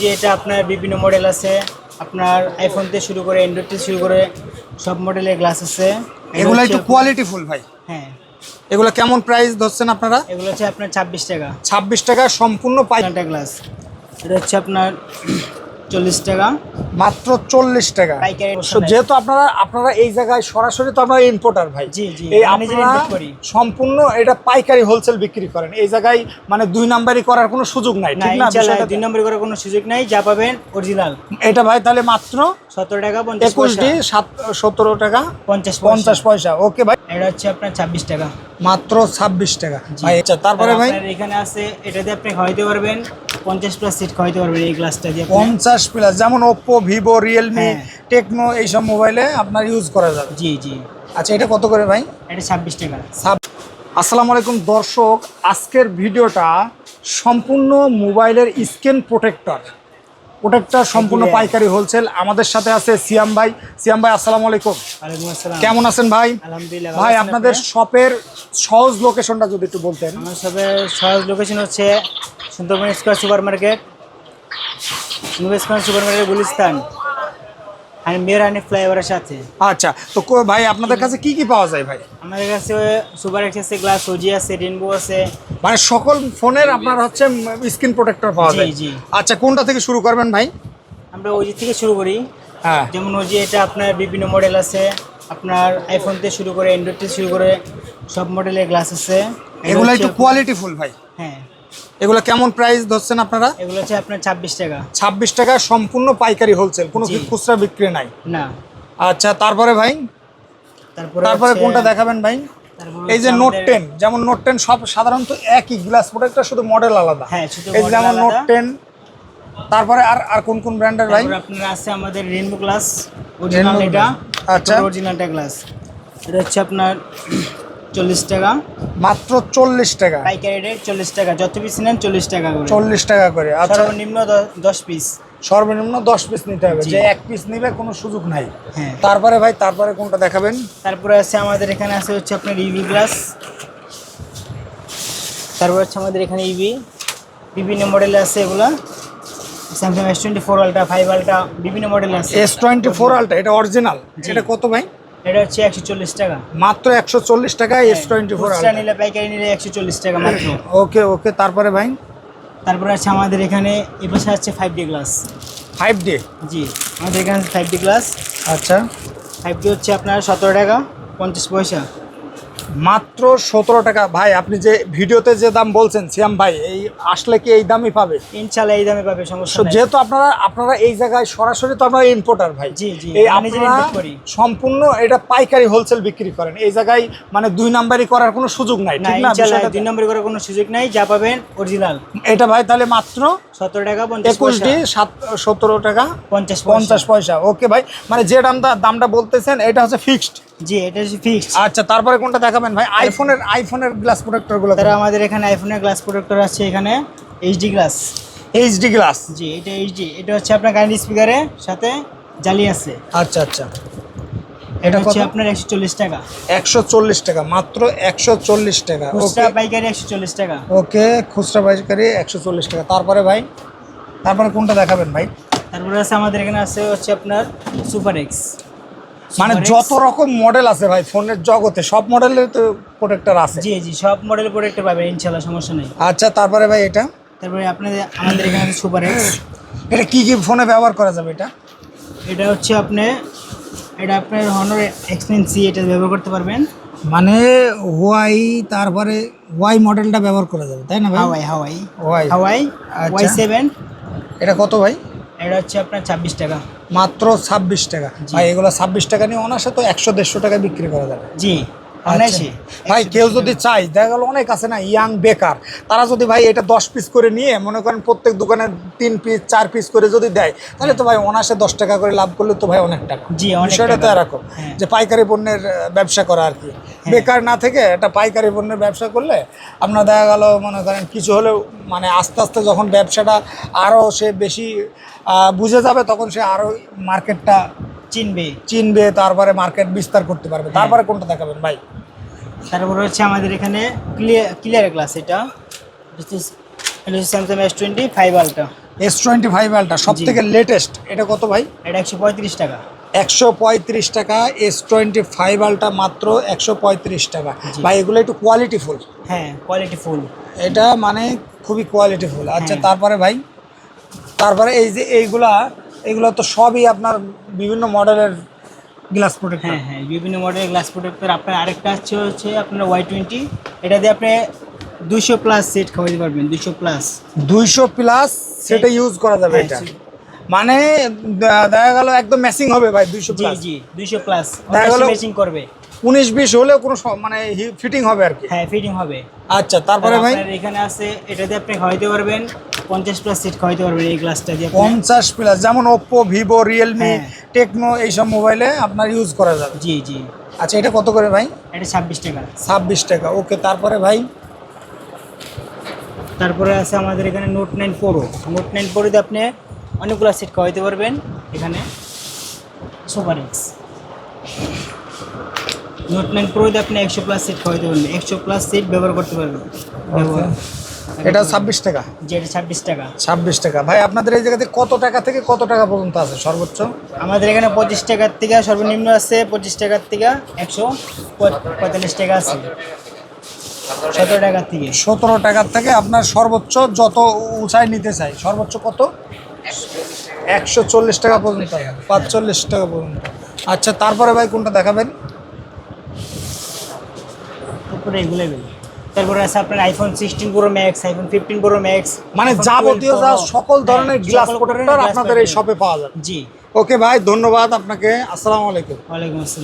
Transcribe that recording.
যে এটা আপনার বিভিন্ন মডেল আছে আপনার আইফোন থেকে শুরু করে অ্যান্ড্রয়েড থেকে শুরু করে সব মডেলের গ্লাস আছে। এগুলো একটু কোয়ালিটি ফুল ভাই। হ্যাঁ। এগুলো কেমন প্রাইস ধরছেন আপনারা? এগুলো হচ্ছে আপনার ছাব্বিশ টাকা। ছাব্বিশ টাকা সম্পূর্ণ পাঁচ গ্লাস এটা হচ্ছে আপনার চল্লিশ টাকা। মাত্র চল্লিশ টাকা। যেহেতু আপনারা আপনারা এই জায়গায় সরাসরি তো আপনারা ইম্পোর্টার ভাই। জি, জি, আপনারা সম্পূর্ণ এটা পাইকারি হোলসেল বিক্রি করেন। এই জায়গায় মানে দুই নাম্বারই করার কোনো সুযোগ নাই ঠিক না? দুই নম্বর করার কোনো সুযোগ নাই। যা পাবেন অরিজিনাল এটা ভাই তাহলে মাত্র সতেরো টাকা পঞ্চাশ একুশ ডি সাত সতেরো টাকা পঞ্চাশ পঞ্চাশ পয়সা। ওকে ভাই। এটা হচ্ছে আপনার ছাব্বিশ টাকা। মাত্র ছাব্বিশ টাকা। ভাই আচ্ছা তারপরে ভাই? এখানে আছে এটা দিয়ে আপনি খাওয়াইতে পারবেন পঞ্চাশ প্লাস সিট খাওয়াইতে পারবেন এই গ্লাসটা দিয়ে। পঞ্চাশ প্লাস যেমন ওপ্পো ভিভো রিয়েলমি। টেকনো এইসব মোবাইলে আপনার ইউজ করা যাবে। জি জি। আচ্ছা এটা কত করে ভাই? এটা ছাব্বিশ টাকা। আসসালামু আলাইকুম দর্শক আজকের ভিডিওটা সম্পূর্ণ মোবাইলের স্ক্রিন প্রোটেক্টর প্রোটেক্টর সম্পূর্ণ পাইকারি হোলসেল আমাদের সাথে আছে সিয়াম ভাই। সিয়াম ভাই আসসালামু আলাইকুম। কেমন আছেন ভাই? আলহামদুলিল্লাহ ভাই আপনাদের শপের সহজ লোকেশনটা যদি একটু বলতেন। আমার সবের সহজ লোকেশন হচ্ছে Sundarban square super market super market Gulistan. আর মেরানি ফ্লাইওভারের সাথে। আচ্ছা তো ভাই আপনাদের কাছে কি কি পাওয়া যায় ভাই? আমাদের কাছে সুপার এক্স আছে গ্লাস ওজি আছে রেনবো আছে। মানে সকল ফোনের আপনার হচ্ছে স্ক্রিন প্রোটেক্টর পাওয়া যায়। জি। আচ্ছা কোনটা থেকে শুরু করবেন ভাই? আমরা ওজি থেকে শুরু করি। হ্যাঁ। যেমন ওজি এটা আপনার বিভিন্ন মডেল আছে। আপনার আইফোন থেকে শুরু করে অ্যান্ড্রয়েড থেকে শুরু করে সব মডেলের গ্লাস আছে। এগুলো একটু আপনার- কোয়ালিটি ফুল ভাই। হ্যাঁ। এগুলো কেমন প্রাইস ধরছেন আপনারা? এগুলো হচ্ছে আপনার ছাব্বিশ টাকা। ছাব্বিশ টাকা সম্পূর্ণ পাইকারি হোলসেল কোনো খুচরা বিক্রি নাই? না। আচ্ছা তারপরে ভাই? তারপরে তারপরে কোনটা দেখাবেন ভাই? এই যে নোট টেন যেমন নোট টেন সব সাধারণত একই গ্লাস প্রোডাক্টটা শুধু মডেল আলাদা। হ্যাঁ, এই যেমন নোট। টেন তারপরে আর আর কোন কোন ব্র্যান্ডের ভাই? আপনার আছে আমাদের রেনবো গ্লাস অরিজিনাল এটা। আচ্ছা। অরিজিনালটা গ্লাস এটা হচ্ছে আপনার চল্লিশ টাকা। মাত্র চল্লিশ টাকা। পাইকারি রেট চল্লিশ টাকা। যত পিস নেন চল্লিশ টাকা করে। চল্লিশ টাকা করে। আচ্ছা। সর্বনিম্ন দশ পিস সর্বনিম্ন দশ পিস নিতে হবে। যে এক পিস নিবে কোনো সুযোগ নাই। হ্যাঁ। তারপরে ভাই তারপরে কোনটা দেখাবেন? তারপরে আছে আমাদের এখানে আছে হচ্ছে আপনার ইভি গ্লাস তারপর হচ্ছে আমাদের এখানে ইভি বিভিন্ন মডেলে আছে এগুলা। Samsung S twenty four ultra five ultra বিভিন্ন মডেল আছে। এস টোয়েন্টি ফোর আলটা এটা অরিজিনাল। এটা কত ভাই? এটা হচ্ছে একশো চল্লিশ টাকা। মাত্র একশো চল্লিশ টাকা এস টোয়েন্টি ফোর নিলে পাইকারি নিলে একশো চল্লিশ টাকা মাত্র। ওকে ওকে তারপরে ভাই? তারপরে আছে আমাদের এখানে এ পাশে আছে five D glass five D জি আমাদের এখানে ফাইভ ডি গ্লাস আচ্ছা। ফাইভ ডি হচ্ছে আপনার সতেরো টাকা পঞ্চাশ পয়সা। মাত্র সতেরো টাকা। ভাই আপনি যে ভিডিওতে যে দাম বলছেন সিয়াম ভাই এই আসলে কি এই দামই পাবে? ইনশাল্লাহ এই দামে পাবে সমস্যা যেহেতু আপনারা আপনারা এই জায়গায় সরাসরি তো আপনারা ইম্পোর্টার ভাই। জি, জি, এই আপনারা করি। সম্পূর্ণ এটা পাইকারি হোলসেল বিক্রি করেন। এই জায়গায় মানে দুই নাম্বারই করার কোনো সুযোগ নাই ঠিক না? দুই নম্বর করার কোনো সুযোগ নাই যা পাবেন অরিজিনাল এটা ভাই তাহলে মাত্র সতেরো টাকা পঞ্চাশ একুশ ডি সাত সতেরো টাকা পঞ্চাশ পঞ্চাশ পয়সা। ওকে ভাই মানে যে দামটা দামটা বলতেছেন এটা হচ্ছে ফিক্সড জি এটা ফিক্সড আচ্ছা তারপরে কোনটা দেখাবেন ভাই? আইফোনের আইফোনের গ্লাস প্রোটেক্টরগুলো তারা আমাদের এখানে আইফোনের গ্লাস প্রোটেক্টর আছে এখানে এইচডি গ্লাস এইচডি গ্লাস জি এটা এইচডি এটা হচ্ছে আপনার কারেন্ট স্পিকারের সাথে জালি আছে। আচ্ছা আচ্ছা। এটা হচ্ছে আপনার একশো চল্লিশ টাকা। একশো চল্লিশ টাকা মাত্র একশো চল্লিশ টাকা। খুচরা পাইকারি একশো চল্লিশ টাকা। ওকে খুচরা পাইকারি একশো চল্লিশ টাকা। তারপরে ভাই? তারপরে কোনটা দেখাবেন ভাই? তারপরে আছে আমাদের এখানে আছে হচ্ছে আপনার সুপার এক্স মানে যত রকম মডেল আছে ভাই ফোনের জগতে সব মডেলের তো প্রোটেক্টর আছে। জি জি সব মডেল প্রোডাক্ট পাবেন ইনশাল্লাহ সমস্যা নেই। আচ্ছা তারপরে ভাই এটা? তারপরে আপনাদের আমাদের এখানে সুপার এক্স এটা কি কি ফোনে ব্যবহার করা যাবে এটা? এটা হচ্ছে আপনি এটা আপনার হনর এক্সপেন্সি এটা ব্যবহার করতে পারবেন। মানে ওয়াই তারপরে ওয়াই মডেলটা ব্যবহার করা যাবে তাই না ভাই? Huawei Huawei Y Huawei. Y seven এটা কত ভাই? এটা হচ্ছে আপনার ছাব্বিশ টাকা। মাত্র ছাব্বিশ টাকা। ভাই এগুলো ছাব্বিশ টাকা নিয়ে অনাসে তো একশো দেড়শো টাকা বিক্রি করা যাবে। জি। ভাই কেউ যদি চাই দেখা গেল অনেক আছে না ইয়াং বেকার। তারা যদি ভাই এটা দশ পিস করে নিয়ে মনে করেন প্রত্যেক দোকানে তিন পিস চার পিস করে যদি দেয় তাহলে তো ভাই অনাসে দশ টাকা করে লাভ করলে তো ভাই অনেক টাকা। জি, বিষয়টা তো। এরকম হ্যাঁ। যে পাইকারি পণ্যের ব্যবসা করা আর কি। বেকার না থেকে একটা পাইকারি পণ্যের ব্যবসা করলে আপনার দেখা গেল মনে করেন কিছু হলেও মানে আস্তে আস্তে যখন ব্যবসাটা আরও সে বেশি বুঝে যাবে তখন সে আরও মার্কেটটা চিনবে। চিনবে তারপরে মার্কেট বিস্তার করতে পারবে। হ্যাঁ। তারপরে কোনটা দেখাবেন ভাই? তারপরে হচ্ছে আমাদের এখানে ক্লিয়ার ক্লিয়ার গ্লাস এটা। এটা হচ্ছে Samsung S twenty five ultra S twenty five ultra সব থেকে লেটেস্ট এটা কত ভাই? এটা একশো পঁয়ত্রিশ টাকা। একশো পঁয়ত্রিশ টাকা এস টোয়েন্টি ফাইভ আলটা মাত্র একশো পঁয়ত্রিশ টাকা। ভাই এগুলো একটু কোয়ালিটি ফুল হ্যাঁ কোয়ালিটি ফুল এটা মানে খুবই কোয়ালিটি ফুল আচ্ছা হ্যাঁ। তারপরে ভাই তারপরে এই যে এইগুলা এগুলো তো সবই আপনার বিভিন্ন মডেলের গ্লাস প্রোটেক্টর হ্যাঁ হ্যাঁ বিভিন্ন মডেলের গ্লাস প্রোটেক্টর আপনার আরেকটা হচ্ছে হচ্ছে আপনার ওয়াই টোয়েন্টি এটা দিয়ে আপনি দুইশো প্লাস সেট খাওয়াতে পারবেন দুইশো প্লাস দুইশো প্লাস সেটা ইউজ করা যাবে হ্যাঁ, এটা। মানে দেখা গেল একদম ম্যাচিং হবে ভাই দুইশো প্লাস জি দুইশো প্লাস দেখা গেলো- ম্যাচিং করবে। উনিশ বিশ হলেও কোনো মানে ফিটিং হবে আর কি। হ্যাঁ ফিটিং হবে। আচ্ছা তারপরে ভাই? এখানে আছে এটা দিয়ে আপনি খাওয়াইতে পারবেন পঞ্চাশ প্লাস সিট খাওয়াইতে পারবেন এই গ্লাসটা দিয়ে পঞ্চাশ প্লাস যেমন ওপ্পো ভিভো রিয়েলমি। টেকনো এইসব মোবাইলে আপনার ইউজ করা যাবে। জি জি। আচ্ছা এটা কত করে ভাই? এটা ছাব্বিশ টাকা। ছাব্বিশ টাকা ওকে তারপরে ভাই? তারপরে আছে আমাদের এখানে note nine pro note nine প্রোতে আপনি অনেকগুলো সিট খাওয়াইতে পারবেন এখানে। সুপার এক্স নোট নাইন প্রোতে আপনি একশো প্লাস সিট খাওয়াইতে পারবেন একশো প্লাস সিট ব্যবহার করতে পারবেন। ব্যবহার এটা ছাব্বিশ টাকা? যেটা ছাব্বিশ টাকা। ছাব্বিশ টাকা। ভাই আপনাদের এই জায়গাতে কত টাকা থেকে কত টাকা পর্যন্ত আছে সর্বোচ্চ? আমাদের এখানে পঁচিশ টাকার থেকে সর্বনিম্ন আছে পঁচিশ টাকার থেকে একশো পঁয়তাল্লিশ টাকা আছে। সতেরো টাকার থেকে। সতেরো টাকার থেকে আপনার সর্বোচ্চ যত উঁচাই নিতে চাই সর্বোচ্চ কত? একশো চল্লিশ টাকা পর্যন্ত পাঁচচল্লিশ টাকা পর্যন্ত। আচ্ছা তারপরে ভাই কোনটা দেখাবেন? তারপরে এগুলো তারপরে আছে আপনার iPhone sixteen pro max iPhone fifteen pro max মানে যাবতীয় যা সকল ধরনের গ্লাস প্রোটেক্টর আপনাদের এই শপে পাওয়া যাবে। জি। ওকে ভাই ধন্যবাদ আপনাকে। আসসালামু আলাইকুম। ওয়ালাইকুম আসসালাম।